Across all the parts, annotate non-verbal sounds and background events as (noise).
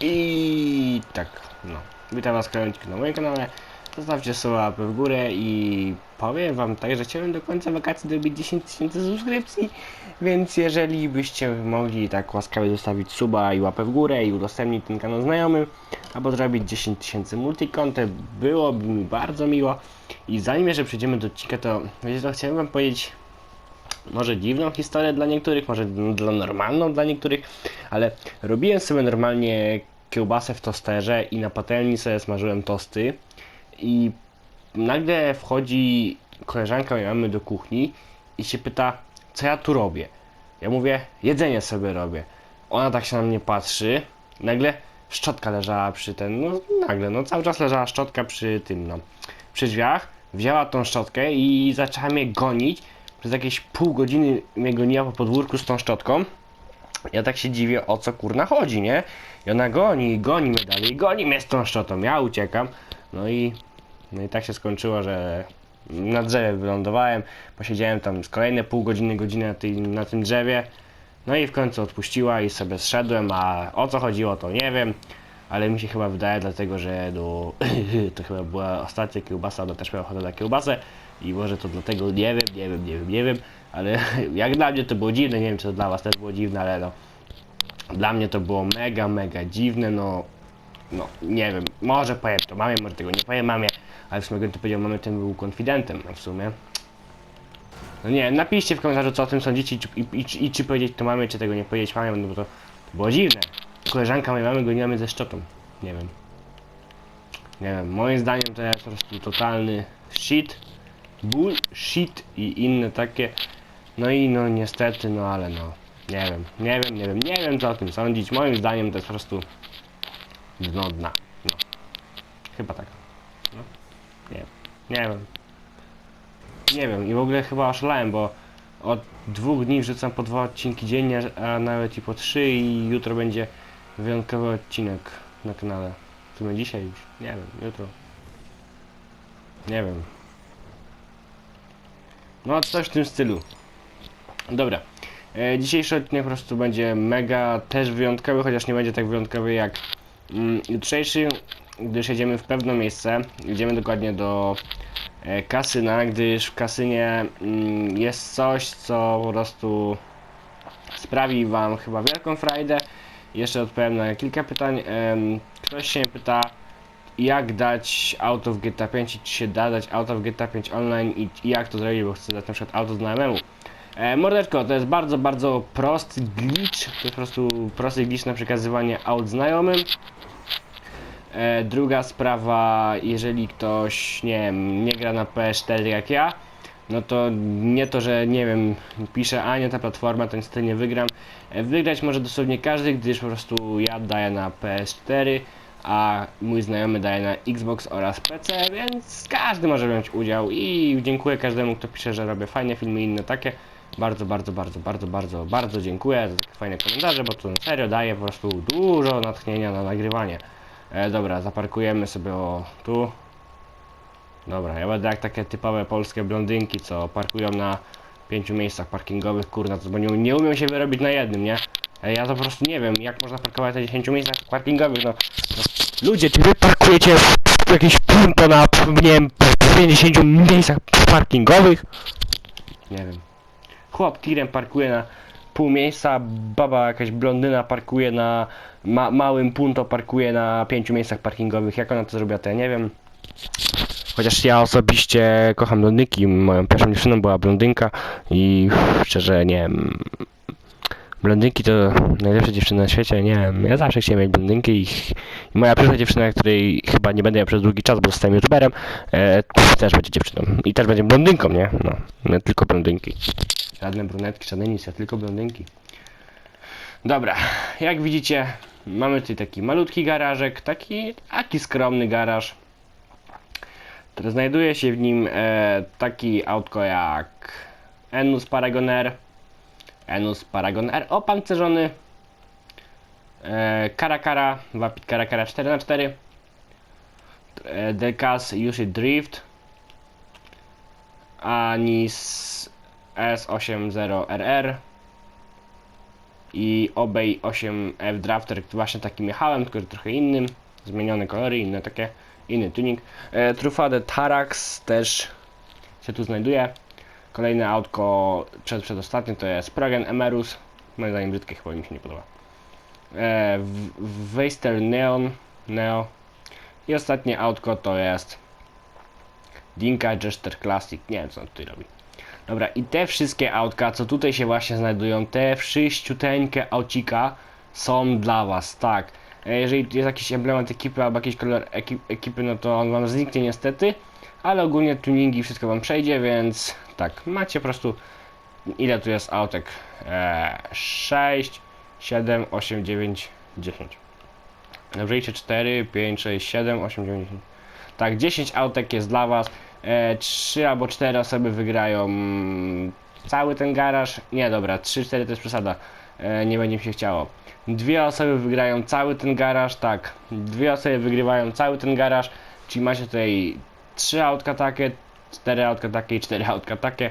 I tak, no. Witam was kolejniczki na moim kanale. Zostawcie łapę w górę i powiem wam tak, że chciałem do końca wakacji dobić 10 tysięcy subskrypcji, więc jeżeli byście mogli tak łaskawie zostawić suba i łapę w górę i udostępnić ten kanał znajomym, albo zrobić 10 tysięcy multicontent, byłoby mi bardzo miło. I zanim jeszcze przejdziemy do odcinka, to wiecie co, chciałem wam powiedzieć może dziwną historię dla niektórych, może dla normalną dla niektórych, ale robiłem sobie normalnie kiełbasę w tosterze i na patelni sobie smażyłem tosty i nagle wchodzi koleżanka mojej mamy do kuchni i się pyta, co ja tu robię. Ja mówię, jedzenie sobie robię. Ona tak się na mnie patrzy, nagle szczotka leżała przy ten, no nagle, no cały czas leżała szczotka przy tym, no, przy drzwiach, wzięła tą szczotkę i zaczęła mnie gonić, przez jakieś pół godziny mnie goniła po podwórku z tą szczotką. Ja tak się dziwię, o co kurna chodzi, nie? I ona goni, goni mnie dalej, goni mnie z tą szczotą, ja uciekam. No i, no i tak się skończyło, że na drzewie wylądowałem, posiedziałem tam kolejne pół godziny, godzinę na, na tym drzewie. No i w końcu odpuściła i sobie zszedłem, a o co chodziło to nie wiem. Ale mi się chyba wydaje, dlatego że no, (coughs) to chyba była ostatnia kiełbasa, ona też miała ochotę na kiełbasę i może to dlatego nie wiem, nie wiem, nie wiem, nie wiem, ale (laughs) jak dla mnie to było dziwne, nie wiem czy to dla was też było dziwne, ale no dla mnie to było mega, mega dziwne, no no nie wiem, może powiem to mamie, może tego nie powiem mamie, ale w sumie gdybym to powiedział mamie, ten był konfidentem, a w sumie no nie, napiszcie w komentarzu co o tym sądzicie i, czy- i, i, i czy powiedzieć to mamie, czy tego nie powiedzieć mamie, no bo to, to było dziwne. Koleżanka mojej mamy goniła mnie ze szczotą. Nie wiem. Nie wiem, moim zdaniem to jest po prostu totalny shit, bullshit i inne takie. No i no niestety, no ale no. Nie wiem, nie wiem, nie wiem, nie wiem co o tym sądzić. Moim zdaniem to jest po prostu dno dna. No. Chyba tak. No. Nie wiem. Nie wiem. Nie wiem i w ogóle chyba oszalałem, bo od dwóch dni wrzucam po dwa odcinki dziennie, a nawet i po trzy i jutro będzie wyjątkowy odcinek na kanale. W sumie dzisiaj już. Nie wiem, jutro. Nie wiem. No coś w tym stylu. Dobra. E, dzisiejszy odcinek po prostu będzie mega też wyjątkowy, chociaż nie będzie tak wyjątkowy jak mm, jutrzejszy, gdyż jedziemy w pewne miejsce. Jedziemy dokładnie do e, kasyna, gdyż w kasynie mm, jest coś, co po prostu sprawi wam chyba wielką frajdę. Jeszcze odpowiem na kilka pytań. Em, Ktoś się pyta, jak dać auto w GTA 5 i czy się da dać auto w GTA 5 online i, jak to zrobić, bo chcę dać na przykład auto znajomemu. E, mordeczko, to jest bardzo, bardzo prosty glitch, to jest po prostu prosty glitch na przekazywanie aut znajomym. E, druga sprawa, jeżeli ktoś, nie wiem, nie gra na PS4 jak ja, no to nie to, że nie wiem, pisze, a nie ta platforma, to niestety nie wygram. E, Wygrać może dosłownie każdy, gdyż po prostu ja daję na PS4, a mój znajomy daje na Xbox oraz PC, więc każdy może wziąć udział i dziękuję każdemu, kto pisze, że robię fajne filmy i inne takie. Bardzo, bardzo, bardzo, bardzo, bardzo, bardzo dziękuję za takie fajne komentarze, bo to na serio daje po prostu dużo natchnienia na nagrywanie. E, dobra, zaparkujemy sobie o tu. Dobra, ja będę jak takie typowe polskie blondynki, co parkują na pięciu miejscach parkingowych, kurna, to bo nie, nie umiem się wyrobić na jednym, nie? E, Ja to po prostu nie wiem, jak można parkować na 10 miejscach parkingowych, no. no. Ludzie, czy wy parkujecie w, jakieś punto na, nie wiem, 50 miejscach parkingowych? Nie wiem. Chłop tirem parkuje na pół miejsca, baba jakaś blondyna parkuje na ma, małym punto, parkuje na pięciu miejscach parkingowych. Jak ona to zrobiła, to ja nie wiem. Chociaż ja osobiście kocham blondyki, moją pierwszą dziewczyną była blondynka i szczerze nie wiem. Blondynki to najlepsze dziewczyny na świecie, nie wiem. Ja zawsze chciałem mieć blondynki i, i moja pierwsza dziewczyna, której chyba nie będę miał przez długi czas, bo zostałem youtuberem, e, też będzie dziewczyną. I też będzie blondynką, nie? No, nie tylko blondynki. Żadne brunetki, żadne nic, ja tylko blondynki. Dobra, jak widzicie, mamy tutaj taki malutki garażek, taki, taki skromny garaż. Znajduje się w nim e, taki autko jak Enus Paragon Enus Paragon R. Opancerzony, e, Caracara, Vapid Caracara 4x4, e, Decas Yushi Drift, Anis S80RR i Obey 8F Drafter, właśnie takim jechałem, tylko trochę innym, zmienione kolory, inne takie, inny tuning. E, Truffaut Tarax też się tu znajduje. Kolejne autko przed, przedostatnie to jest Pragen Emerus, moim zdaniem brzydkie, chyba mi się nie podoba. E, Weister Neon, Neo i ostatnie autko to jest Dinka Jester Classic, nie wiem co on tutaj robi. Dobra, i te wszystkie autka, co tutaj się właśnie znajdują, te wszyściuteńkie aucika są dla was, tak. E, Jeżeli jest jakiś emblemat ekipy albo jakiś kolor ekip, ekipy, no to on wam zniknie niestety, ale ogólnie tuningi wszystko wam przejdzie, więc tak, macie po prostu ile tu jest autek? E, 6, 7, 8, 9, 10. Dobrze, liczę 4, 5, 6, 7, 8, 9, 10. Tak, 10 autek jest dla was. E, 3 albo 4 osoby wygrają cały ten garaż. Nie, dobra, 3-4 to jest przesada. E, nie będzie mi się chciało. Dwie osoby wygrają cały ten garaż, tak. Dwie osoby wygrywają cały ten garaż, czyli macie tutaj 3 autka takie, 4 autka takie i 4 autka takie.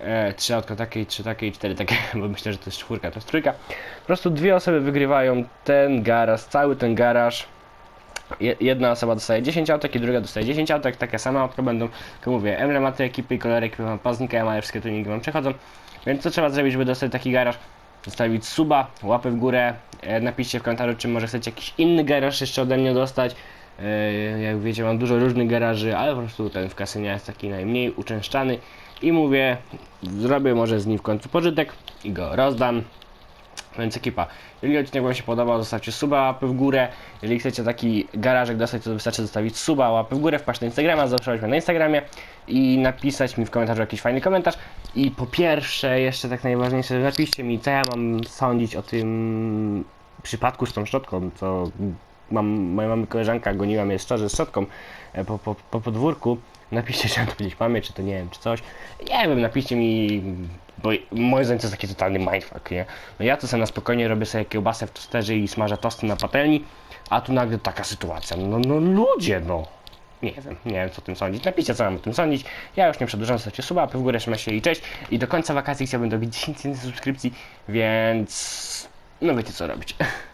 E, 3 autka takie i 3 takie i 4 takie, (laughs) bo myślę, że to jest czwórka, to jest trójka. Po prostu dwie osoby wygrywają ten garaż, cały ten garaż. Je- Jedna osoba dostaje 10 autek i druga dostaje 10 autek, takie same autka będą, jak mówię, emblematy ekipy i kolory ekipy wam poznikają, ale wszystkie tuningi wam przechodzą. Więc co trzeba zrobić, żeby dostać taki garaż? Zostawić suba, łapę w górę, e, napiszcie w komentarzu, czy może chcecie jakiś inny garaż jeszcze ode mnie dostać. E, Jak wiecie, mam dużo różnych garaży, ale po prostu ten w kasynie jest taki najmniej uczęszczany. I mówię, zrobię może z nim w końcu pożytek i go rozdam. Więc ekipa, jeżeli odcinek Wam się podobał, zostawcie suba, łapy w górę. Jeżeli chcecie taki garażek dostać, to wystarczy zostawić suba, łapy w górę, wpaść na Instagrama, zaobserwować mnie na Instagramie i napisać mi w komentarzu jakiś fajny komentarz. I po pierwsze, jeszcze tak najważniejsze, napiszcie mi, co ja mam sądzić o tym przypadku z tą szczotką, co mam, moja mamy koleżanka goniła mnie szczerze z szczotką e, po, po, po podwórku. Napiszcie, czy mam to gdzieś pamięć, czy to nie wiem, czy coś. Nie wiem, napiszcie mi, bo moim zdaniem to jest taki totalny mindfuck, nie? No ja to sobie na spokojnie robię sobie kiełbasę w tosterze i smażę tosty na patelni, a tu nagle taka sytuacja. No, no ludzie, no. Nie wiem, nie wiem co o tym sądzić. Napiszcie co mam o tym sądzić. Ja już nie przedłużam, zostawcie suba, w górę, trzymaj się i cześć. I do końca wakacji chciałbym dobić 10 tysięcy subskrypcji, więc no wiecie co robić. (laughs)